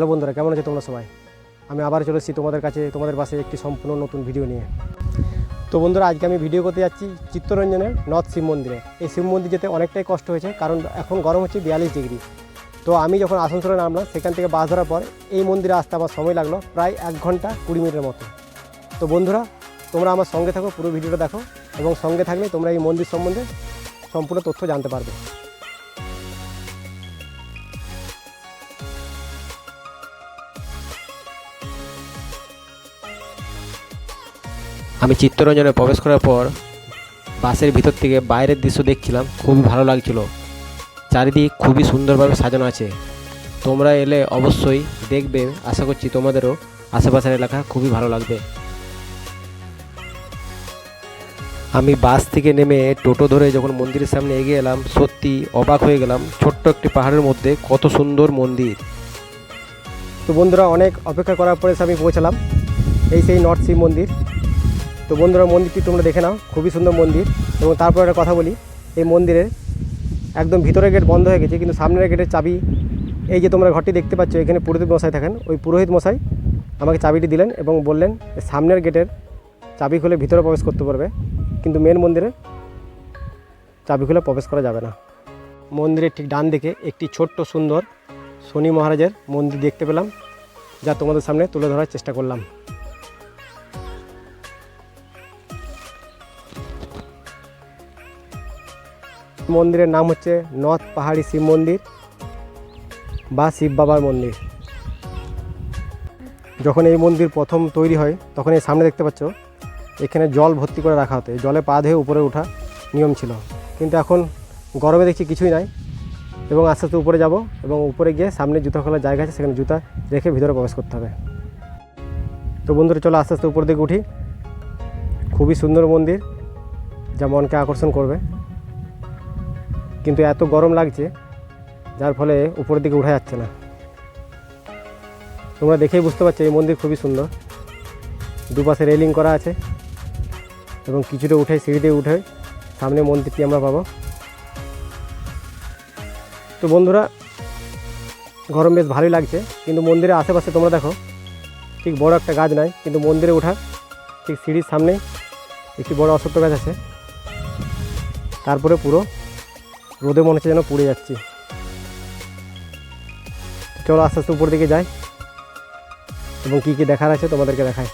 Hello বন্ধুরা, কেমন আছে তোমরা সবাই? আমি আবার চলে এসেছি তোমাদের কাছে, তোমাদের পাশে একটি সম্পূর্ণ নতুন ভিডিও নিয়ে। তো বন্ধুরা, আজকে আমি ভিডিও করতে যাচ্ছি চিত্তরঞ্জনের নর্থ শিব মন্দিরে। এই শিব মন্দির যেতে অনেকটাই কষ্ট হয়েছে, কারণ এখন গরম হচ্ছে বিয়াল্লিশ ডিগ্রি। তো আমি যখন আসানসোলে নামলাম, সেখান থেকে বাস ধরার পর এই মন্দিরে আসতে আমার সময় লাগল প্রায় এক ঘণ্টা কুড়ি মিনিটের মতো। তো বন্ধুরা, তোমরা আমার সঙ্গে থাকো, পুরো ভিডিওটা দেখো এবং সঙ্গে থাকলে তোমরা এই মন্দির সম্বন্ধে সম্পূর্ণ তথ্য জানতে পারবে। আমি চিত্তরঞ্জনে প্রবেশ করার পর বাসের ভিতর থেকে বাইরের দৃশ্য দেখছিলাম খুবই ভালো লাগছিল। চারিদিক খুবই সুন্দরভাবে সাজানো আছে। তোমরা এলে অবশ্যই দেখবে, আশা করছি তোমাদেরও আশেপাশের এলাকা খুবই ভালো লাগবে। আমি বাস থেকে নেমে টোটো ধরে যখন মন্দিরের সামনে এগিয়ে এলাম, সত্যি অবাক হয়ে গেলাম, ছোট্ট একটি পাহাড়ের মধ্যে কত সুন্দর মন্দির। তো বন্ধুরা, অনেক অপেক্ষা করার পরে আমি পৌঁছালাম, এই সেই নর্থ শিব মন্দির। তো বন্ধুরা, মন্দিরটি তোমরা দেখে নাও, খুবই সুন্দর মন্দির। এবং তারপর একটা কথা বলি, এই মন্দিরের একদম ভিতরের গেট বন্ধ হয়ে গেছে, কিন্তু সামনের গেটের চাবি, এই যে তোমরা ঘরটি দেখতে পাচ্ছ, এখানে পুরোহিত মশাই থাকেন। ওই পুরোহিত মশাই আমাকে চাবিটি দিলেন এবং বললেন সামনের গেটের চাবি খুলে ভিতরে প্রবেশ করতে পারবে, কিন্তু মেন মন্দিরে চাবি খুলে প্রবেশ করা যাবে না। মন্দিরের ঠিক ডান দিকে একটি ছোট্ট সুন্দর শনি মহারাজের মন্দির দেখতে পেলাম, যা তোমাদের সামনে তুলে ধরার চেষ্টা করলাম। মন্দিরের নাম হচ্ছে নর্থ পাহাড়ি শিব মন্দির বা শিব বাবার মন্দির। যখন এই মন্দির প্রথম তৈরি হয়, তখন এই সামনে দেখতে পাচ্ছ, এখানে জল ভর্তি করে রাখা হতো। জলে পা ধুয়ে উপরে ওঠা নিয়ম ছিল। কিন্তু এখন গরমে দেখছি কিছুই নাই এবং আস্তে আস্তে উপরে যাব এবং উপরে গিয়ে সামনে জুতা খোলার জায়গা আছে, সেখানে জুতা রেখে ভিতরে প্রবেশ করতে হবে। তো বন্ধুরা, চলো আস্তে আস্তে উপর দিকে উঠি। খুবই সুন্দর মন্দির যা মনকে আকর্ষণ করবে। কিন্তু এত গরম লাগছে, যার ফলে উপরের দিকে উঠা যাচ্ছে না। তোমরা দেখেই বুঝতে পারছ এই মন্দির খুবই সুন্দর। দুপাশে রেলিং করা আছে এবং কিছুটা উঠে সিঁড়ি দিয়ে উঠে সামনে মন্দিরটি আমরা পাবো। তো বন্ধুরা, গরম বেশ ভালোই লাগছে, কিন্তু মন্দিরের আশেপাশে তোমরা দেখো, ঠিক বড় একটা গাছ নাই, কিন্তু মন্দিরে ওঠা, ঠিক সিঁড়ির সামনে একটি বড় অশ্বত্থ গাছ আছে। তারপরে পুরো রোদে মনে হচ্ছে যেন পুড়ে যাচ্ছি। চলো আস্তে আস্তে উপর দিকে যাই। এবং কী কী দেখার আছে তোমাদেরকে দেখায়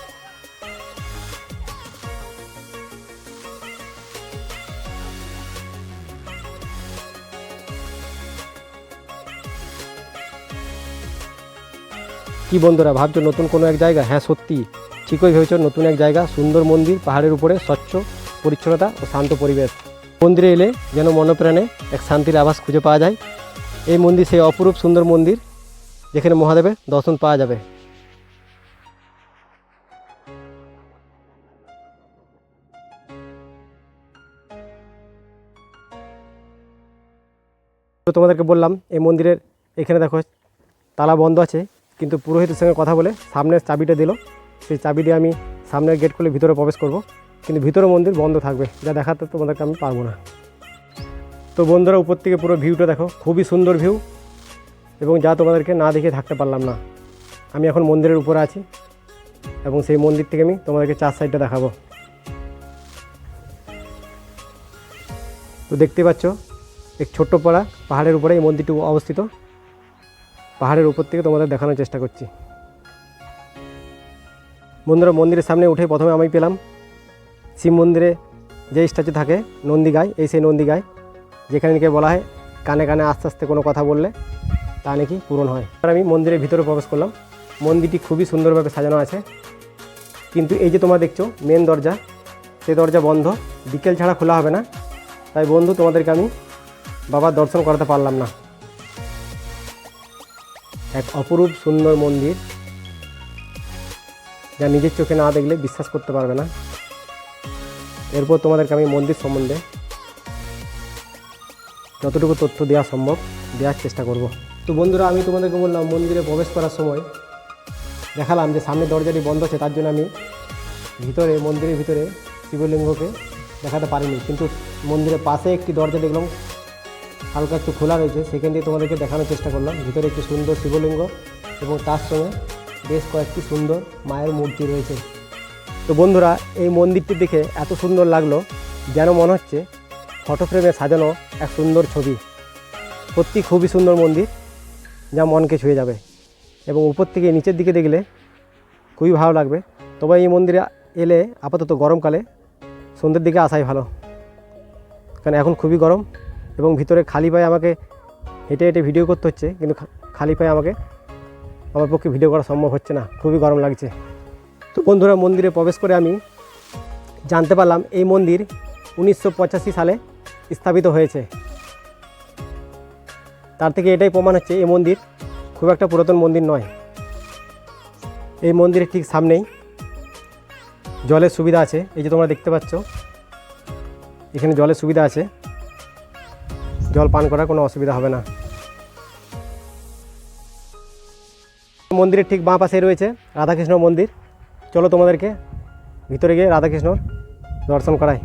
কি বন্ধুরা, ভাবছ নতুন কোনো এক জায়গা? হ্যাঁ সত্যি। ঠিকই ভেবেছো, নতুন এক জায়গা। সুন্দর মন্দির, পাহাড়ের উপরে স্বচ্ছ, পরিচ্ছন্নতা ও শান্ত পরিবেশ। মন্দিরে এলে যেন মনপ্রাণে এক শান্তির আভাস খুঁজে পাওয়া যায়। এই মন্দির সেই অপরূপ সুন্দর মন্দির, যেখানে মহাদেবের দর্শন পাওয়া যাবে। তোমাদেরকে বললাম, এই মন্দিরের এখানে দেখো তালা বন্ধ আছে, কিন্তু পুরোহিতের সঙ্গে কথা বলে সামনের চাবিটা দিল। সেই চাবি দিয়ে আমি সামনের গেট খুলে ভিতরে প্রবেশ করব। কিন্তু ভিতরে মন্দির বন্ধ থাকবে। যা দেখাতে তোমাদেরকে আমি পারব না। তো বন্ধুরা, উপর থেকে পুরো ভিউটা দেখো। খুবই সুন্দর ভিউ এবং যা তোমাদেরকে না দেখে থাকতে পারলাম না। আমি এখন মন্দিরের উপরে আছি। এবং সেই মন্দির থেকে আমি তোমাদেরকে চার সাইডটা দেখাবো। তো দেখতে পাচ্ছ, এক ছোট্ট পাড়া পাহাড়ের উপরে এই মন্দিরটি অবস্থিত। পাহাড়ের উপর থেকে তোমাদের দেখানোর চেষ্টা করছি। বন্ধুরা, মন্দিরের সামনে উঠে প্রথমে আমি পেলাম শিব মন্দিরে যে স্ট্যাচু থাকে নন্দী গায় এই সেই নন্দী গায় যেখানে নাকি বলা হয় কানে কানে আস্তে আস্তে কোনো কথা বললে তা নাকি পূরণ হয়। আর আমি মন্দিরের ভিতরে প্রবেশ করলাম। মন্দিরটি খুবই সুন্দরভাবে সাজানো আছে। কিন্তু এই যে তোমরা দেখছ মেন দরজা সেই দরজা বন্ধ। বিকেল ছাড়া খোলা হবে না। তাই বন্ধু, তোমাদেরকে আমি বাবার দর্শন করাতে পারলাম না। এক অপরূপ সুন্দর মন্দির, যা নিজের চোখে না দেখলে বিশ্বাস করতে পারবে না। এরপর তোমাদেরকে আমি মন্দির সম্বন্ধে যতটুকু তথ্য দেওয়া সম্ভব দেওয়ার চেষ্টা করব। তো বন্ধুরা, আমি তোমাদেরকে বললাম, মন্দিরে প্রবেশ করার সময় দেখালাম যে সামনে দরজাটি বন্ধ আছে, তার জন্য আমি ভিতরে, মন্দিরের ভিতরে শিবলিঙ্গকে দেখাতে পারিনি। কিন্তু মন্দিরের পাশে একটি দরজা দেখলাম, হালকা একটু খোলা রয়েছে, সেখান দিয়ে তোমাদেরকে দেখানোর চেষ্টা করলাম। ভিতরে একটি সুন্দর শিবলিঙ্গ এবং তার সঙ্গে বেশ কয়েকটি সুন্দর মায়ের মূর্তি রয়েছে। তো বন্ধুরা, এই মন্দিরটি দেখে এত সুন্দর লাগল, যেন মনে হচ্ছে ফটো ফ্রেমে সাজানো এক সুন্দর ছবি। সত্যি খুবই সুন্দর মন্দির, যা মনকে ছুঁয়ে যাবে। এবং উপর থেকে নিচের দিকে দেখলে খুবই ভালো লাগবে। তবে এই মন্দিরে এলে আপাতত গরমকালে সন্ধ্যের দিকে আসাই ভালো। কারণ এখন খুবই গরম এবং ভিতরে খালি পায়ে আমাকে হেঁটে হেঁটে ভিডিও করতে হচ্ছে, কিন্তু খালি পায়ে আমাকে, আমার পক্ষে ভিডিও করা সম্ভব হচ্ছে না। খুবই গরম লাগছে। তো বন্ধুরা, মন্দিরে প্রবেশ করে আমি জানতে পারলাম এই মন্দির উনিশশো পঁচাশি সালে স্থাপিত হয়েছে। তার থেকে এটাই প্রমাণ হচ্ছে এই মন্দির খুব একটা পুরাতন মন্দির নয়। এই মন্দিরের ঠিক সামনেই জলের সুবিধা আছে। এই যে তোমরা দেখতে পাচ্ছ, এখানে জলের সুবিধা আছে। জল পান করার কোনো অসুবিধা হবে না। মন্দিরের ঠিক বাঁ পাশে রয়েছে রাধাকৃষ্ণ মন্দির। চলো তোমাদেরকে ভিতরে গিয়ে রাধাকৃষ্ণর দর্শন করাই।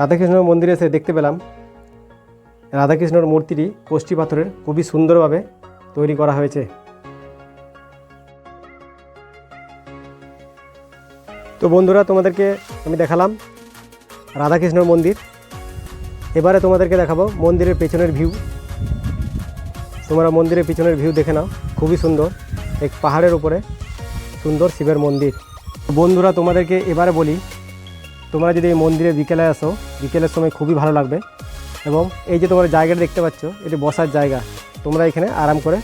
রাধাকৃষ্ণ মন্দিরে এসে দেখতে পেলাম, রাধাকৃষ্ণর মূর্তিটি কোষ্ঠী পাথরের খুবই সুন্দরভাবে তৈরি করা হয়েছে। তো বন্ধুরা, তোমাদেরকে আমি দেখালাম রাধাকৃষ্ণর মন্দির। এবারে তোমাদেরকে দেখাবো মন্দিরের পেছনের ভিউ। তোমরা মন্দিরের পিছনের ভিউ দেখে নাও, খুবই সুন্দর। এক পাহাড়ের উপরে সুন্দর শিবের মন্দির। বন্ধুরা, তোমাদেরকে এবারে বলি, তোমরা যদি এই মন্দিরে বিকেলে আসো, বিকেলের সময় খুবই ভালো লাগবে। এবং এই যে তোমরা জায়গাটা দেখতে পাচ্ছ, এটি বসার জায়গা। তোমরা এখানে আরাম করে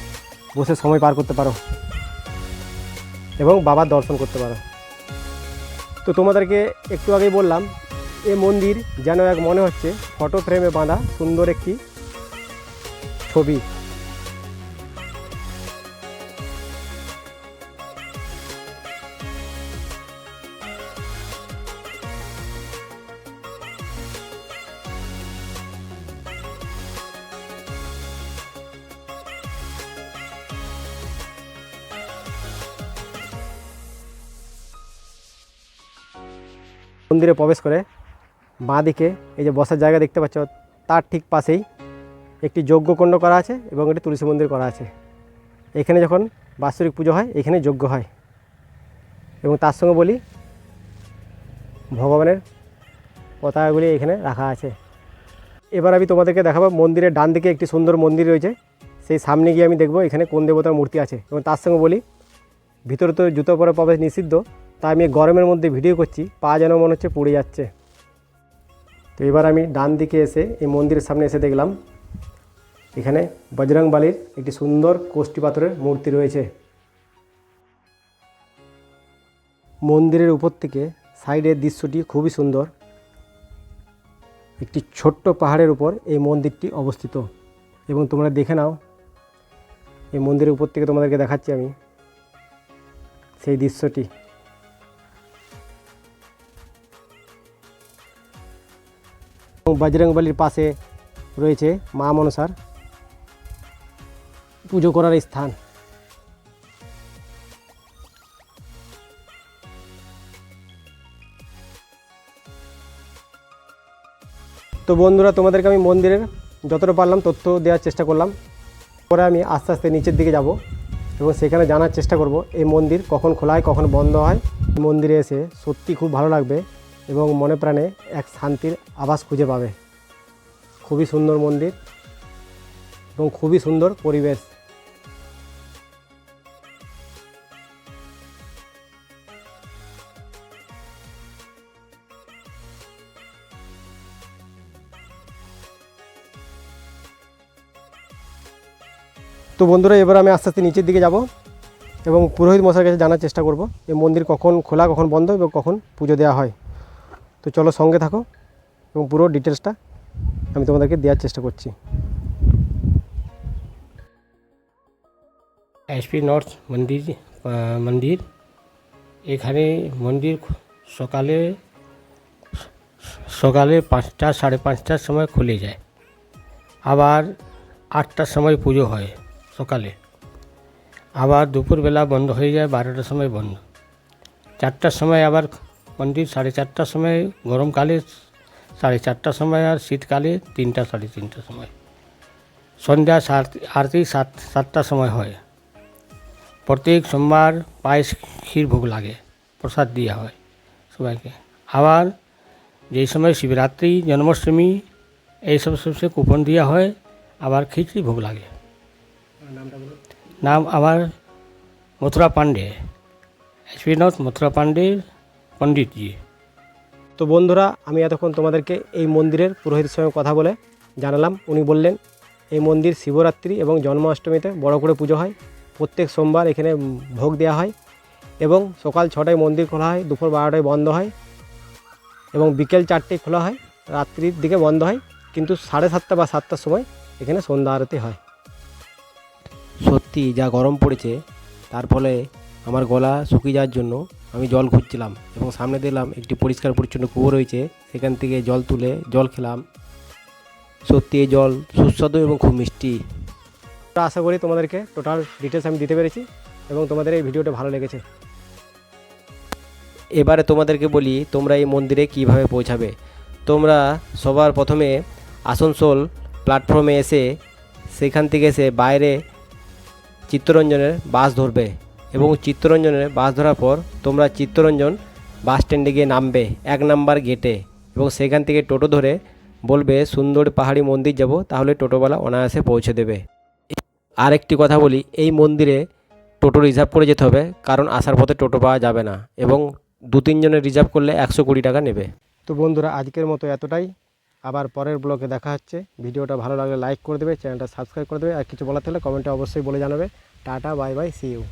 বসে সময় পার করতে পারো। এবং বাবার দর্শন করতে পারো। তো তোমাদেরকে একটু আগেই বললাম এই মন্দির যেন এক মনে হচ্ছে, ফটো ফ্রেমে বাঁধা সুন্দর একটি ছবি। মন্দিরে প্রবেশ করে বাঁ দিকে এই যে বসার জায়গা দেখতে পাচ্ছ, তার ঠিক পাশেই একটি যজ্ঞকুণ্ড করা আছে এবং একটি তুলসী মন্দির করা আছে। এখানে যখন বাৎসরিক পুজো হয়, এখানে যজ্ঞ হয়। এবং তার সঙ্গে বলি, ভগবানের পতাকাগুলি এখানে রাখা আছে। এবার আমি তোমাদেরকে দেখাবো মন্দিরের ডান দিকে একটি সুন্দর মন্দির রয়েছে। সেই সামনে গিয়ে আমি দেখব এখানে কোন দেবতার মূর্তি আছে। এবং তার সঙ্গে বলি, ভিতরে তো জুতো পরে প্রবেশ নিষিদ্ধ। তাই আমি গরমের মধ্যে ভিডিও করছি, পা যেন মনে হচ্ছে পুড়ে যাচ্ছে। তো এবার আমি ডান দিকে এসে এই মন্দিরের সামনে এসে দেখলাম, এখানে বজরং বালির একটি সুন্দর কোষ্ঠী পাথরের মূর্তি রয়েছে। মন্দিরের উপর থেকে সাইডের দৃশ্যটি খুবই সুন্দর। একটি ছোট্ট পাহাড়ের উপর এই মন্দিরটি অবস্থিত। এবং তোমরা দেখে নাও, এই মন্দিরের উপর থেকে তোমাদেরকে দেখাচ্ছি আমি সেই দৃশ্যটি। বজরংবলির পাশে রয়েছে মা মনসার পুজো করার স্থান। তো বন্ধুরা, তোমাদেরকে আমি মন্দিরের যতটা পারলাম তথ্য দেওয়ার চেষ্টা করলাম। পরে আমি আস্তে আস্তে নিচের দিকে যাব এবং সেখানে জানার চেষ্টা করব, এই মন্দির কখন খোলা হয়, কখন বন্ধ হয়। মন্দিরে এসে সত্যি খুব ভালো লাগবে। এবং মনে প্রাণে এক শান্তির আভাস খুঁজে পাবে। খুবই সুন্দর মন্দির এবং খুবই সুন্দর পরিবেশ। তো বন্ধুরা, এবার আমি আস্তে আস্তে নিচের দিকে যাব এবং পুরোহিত মশার কাছে জানার চেষ্টা করব এই মন্দির কখন খোলা, কখন বন্ধ এবং কখন পুজো দেওয়া হয়। তো চলো সঙ্গে থাকো এবং পুরো ডিটেলসটা আমি তোমাদেরকে দেওয়ার চেষ্টা করছি। এসপি নর্থ মন্দির মন্দির। এখানে মন্দির সকালে সকালে পাঁচটা, সাড়ে পাঁচটার সময় খুলে যায়। আবার আটটার সময় পুজো হয় সকালে। আবার দুপুরবেলা বন্ধ হয়ে যায়, বারোটার সময় বন্ধ। চারটার সময় আবার মন্দির সাড়ে চারটার সময়, গরমকালে সাড়ে চারটার সময় আর শীতকালে তিনটা, সাড়ে তিনটার সময়। সন্ধ্যা সাত, আরতি সাত, সাতটার সময় হয়। প্রত্যেক সোমবার পায়েস ক্ষীর ভোগ লাগে, প্রসাদ দেওয়া হয় সবাইকে। আবার যেই সময় শিবরাত্রি, জন্মাষ্টমী এইসব সবসে কুপন দেওয়া হয়, আবার খিচড়ি ভোগ লাগে। নাম আমার মথুরা পাণ্ডে এসপিনাথ মথুরা পাণ্ডে পণ্ডিতজি। তো বন্ধুরা আমি এতক্ষণ তোমাদেরকে এই মন্দিরের পুরোহিতের সঙ্গে কথা বলে জানালাম। উনি বললেন এই মন্দির শিবরাত্রি এবং জন্মাষ্টমীতে বড় করে পুজো হয়। প্রত্যেক সোমবার এখানে ভোগ দেওয়া হয় এবং সকাল ছটায় মন্দির খোলা হয় দুপুর বারোটায় বন্ধ হয় এবং বিকেল চারটেয় খোলা হয় রাত্রির দিকে বন্ধ হয়। কিন্তু সাড়ে সাতটা বা সাতটার সময় এখানে সন্ধ্যা আরতি হয়। সত্যি যা গরম পড়েছে তার ফলে আমার গলা শুকিয়ে যাওয়ার জন্য আমি জল খুঁজছিলাম এবং সামনে দেখলাম একটি পরিষ্কার পরিচ্ছন্ন কুয়ো রয়েছে। সেখান থেকে জল তুলে জল খেলাম। সত্যি এই জল সুস্বাদু এবং খুব মিষ্টি। আশা করি তোমাদেরকে টোটাল ডিটেলস আমি দিতে পেরেছি এবং তোমাদের এই ভিডিওটা ভালো লেগেছে। এবারে তোমাদেরকে বলি, তোমরা এই মন্দিরে কীভাবে পৌঁছাবে? তোমরা সবার প্রথমে আসানসোল প্ল্যাটফর্মে এসে, সেখান থেকে এসে বাইরে চিত্তরঞ্জনের বাস ধরবে। এবং চিত্তরঞ্জনের বাস ধরার পর তোমরা চিত্তরঞ্জন বাস স্ট্যান্ডে গিয়ে নামবে এক নাম্বার গেটে এবং সেখান থেকে টোটো ধরে বলবে, সুন্দর পাহাড়ি মন্দির যাব, তাহলে টোটোওয়ালা অনায়াসে পৌঁছে দেবে। আরেকটি কথা বলি, এই মন্দিরে টোটো রিজার্ভ করে যেতে হবে, কারণ আসার পথে টোটো পাওয়া যাবে না এবং দু তিনজনের রিজার্ভ করলে একশো কুড়ি টাকা নেবে। তো বন্ধুরা, আজকের মতো এতটাই। আবার পরের ব্লগে দেখা হচ্ছে। ভিডিওটা ভালো লাগলে লাইক করে দেবে, চ্যানেলটা সাবস্ক্রাইব করে দেবে। আর কিছু বলার থাকলে কমেন্টে অবশ্যই বলে জানাবে। Tata, bye bye see you